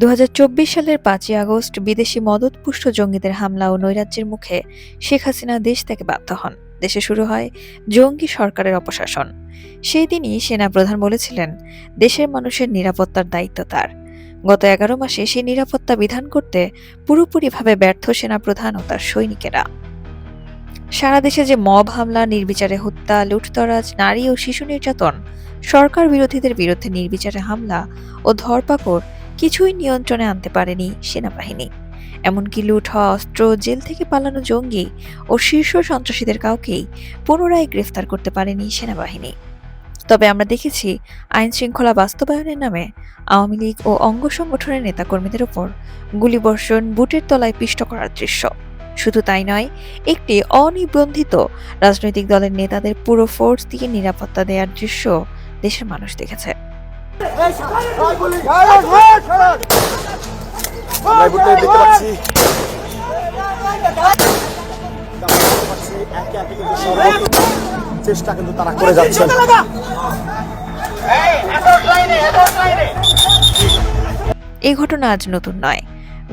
দু হাজার চব্বিশ সালের পাঁচই আগস্ট বিদেশি মদতপুষ্ট জঙ্গিদের হামলা ও নৈরাজ্যের মুখে শেখ হাসিনা দেশ থেকে বাধ্য হন। দেশে শুরু হয় জঙ্গি সরকারের অপশাসন। সেই দিনই সেনাপ্রধান বলেছিলেন, দেশের মানুষের নিরাপত্তার দায়িত্ব তার। গত এগারো মাসে সেই নিরাপত্তা বিধান করতে পুরোপুরিভাবে ব্যর্থ সেনাপ্রধান ও তার সৈনিকেরা। সারা দেশে যে মব হামলা, নির্বিচারে হত্যা, লুটতরাজ, নারী ও শিশু নির্যাতন, সরকার বিরোধীদের বিরুদ্ধে নির্বিচারে হামলা ও ধরপাকড় কিছুই নিয়ন্ত্রণে আনতে পারেনি সেনাবাহিনী। এমনকি লুট হওয়া অস্ত্র, জেল থেকে পালানো জঙ্গি ও শীর্ষ সন্ত্রাসীদের কাউকেই পুনরায় গ্রেফতার করতে পারেনি সেনাবাহিনী। তবে আমরা দেখেছি আইন শৃঙ্খলা বাস্তবায়নের নামে আওয়ামী লীগ ও অঙ্গ সংগঠনের নেতাকর্মীদের ওপর গুলিবর্ষণ, বুটের তলায় পিষ্ট করার দৃশ্য। শুধু তাই নয়, একটি অনিবন্ধিত রাজনৈতিক দলের নেতাদের পুরো ফোর্স দিয়ে নিরাপত্তা দেওয়ার দৃশ্য দেশের মানুষ দেখেছে। চেষ্টা কিন্তু তারা করে এই ঘটনা আজ নতুন নয়।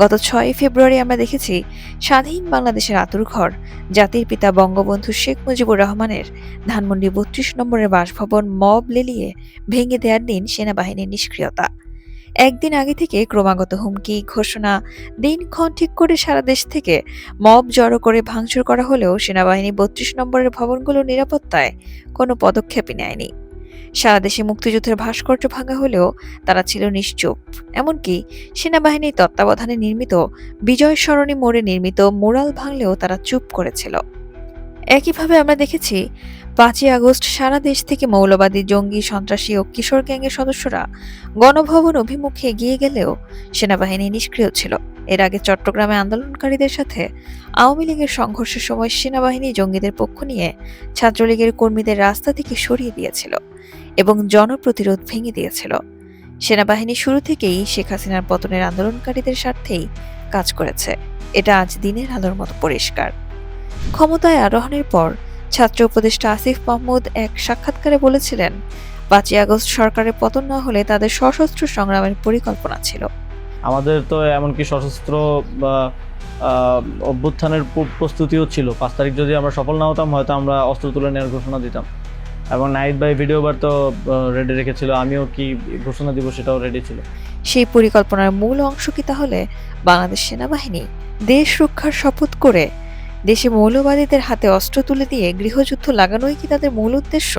গত ছয় ফেব্রুয়ারি আমরা দেখেছি স্বাধীন বাংলাদেশের আতুরঘর জাতির পিতা বঙ্গবন্ধু শেখ মুজিবুর রহমানের ধানমন্ডি বত্রিশ নম্বরের বাসভবন মব লেলিয়ে ভেঙে দেওয়ার দিন সেনাবাহিনীর নিষ্ক্রিয়তা। একদিন আগে থেকে ক্রমাগত হুমকি, ঘোষণা, দিনক্ষণ ঠিক করে সারা দেশ থেকে মব জড়ো করে ভাঙচুর করা হলেও সেনাবাহিনী বত্রিশ নম্বরের ভবনগুলো নিরাপত্তায় কোনো পদক্ষেপই নেয়নি। সারা দেশে মুক্তিযুদ্ধের ভাস্কর্য ভাঙা হলেও তারা ছিল নিশ্চুপ। এমনকি সেনাবাহিনীর তত্ত্বাবধানে নির্মিত বিজয় সরণী মোড়ে নির্মিত মোরাল ভাঙলেও তারা চুপ করেছিল। একইভাবে আমরা দেখেছি পাঁচই আগস্ট সারা দেশ থেকে মৌলবাদী, জঙ্গি, সন্ত্রাসী ও কিশোর গ্যাংয়ের সদস্যরা গণভবন অভিমুখে এগিয়ে গেলেও সেনাবাহিনী নিষ্ক্রিয় ছিল। এর আগে চট্টগ্রামে আন্দোলনকারীদের সাথে আওয়ামী লীগের সংঘর্ষের সময় সেনাবাহিনী জঙ্গিদের পক্ষ নিয়ে ছাত্রলীগের কর্মীদের রাস্তা থেকে সরিয়ে দিয়েছিল এবং জনপ্রতিরোধ ভেঙে দিয়েছিল। সেনাবাহিনী শুরু থেকেই শেখ হাসিনার পতনের আন্দোলনকারীদের স্বার্থেই কাজ করেছে। এটা আজ দিনের আলোর মতো পরিষ্কার। ক্ষমতায় আরোহণের পর ছাত্র উপদেষ্টা আসিফ মাহমুদ এক সাক্ষাৎকারে বলেছিলেন পাঁচই আগস্ট সরকারের পতন না হলে তাদের সশস্ত্র সংগ্রামের পরিকল্পনা ছিল। আমাদের তো এমনকি সশস্ত্র বা অভ্যুত্থানের প্রস্তুতিও ছিল। পাঁচ তারিখ যদি আমরা সফল না হতাম হয়তো আমরা অস্ত্র তুলে নেওয়ার ঘোষণা দিতাম। এবং নাইট বাই ভিডিও বার তো রেডি রেখেছিল। আমিও কি ঘোষণা দিব সেটাও রেডি ছিল। সেই পরিকল্পনার মূল অংশ কি তাহলে? বাংলাদেশ সেনাবাহিনী দেশ রক্ষার শপথ করে দেশে মৌলবাদীদের হাতে অস্ত্র তুলে দিয়ে গৃহযুদ্ধ লাগানোই কি তাদের মূল উদ্দেশ্য?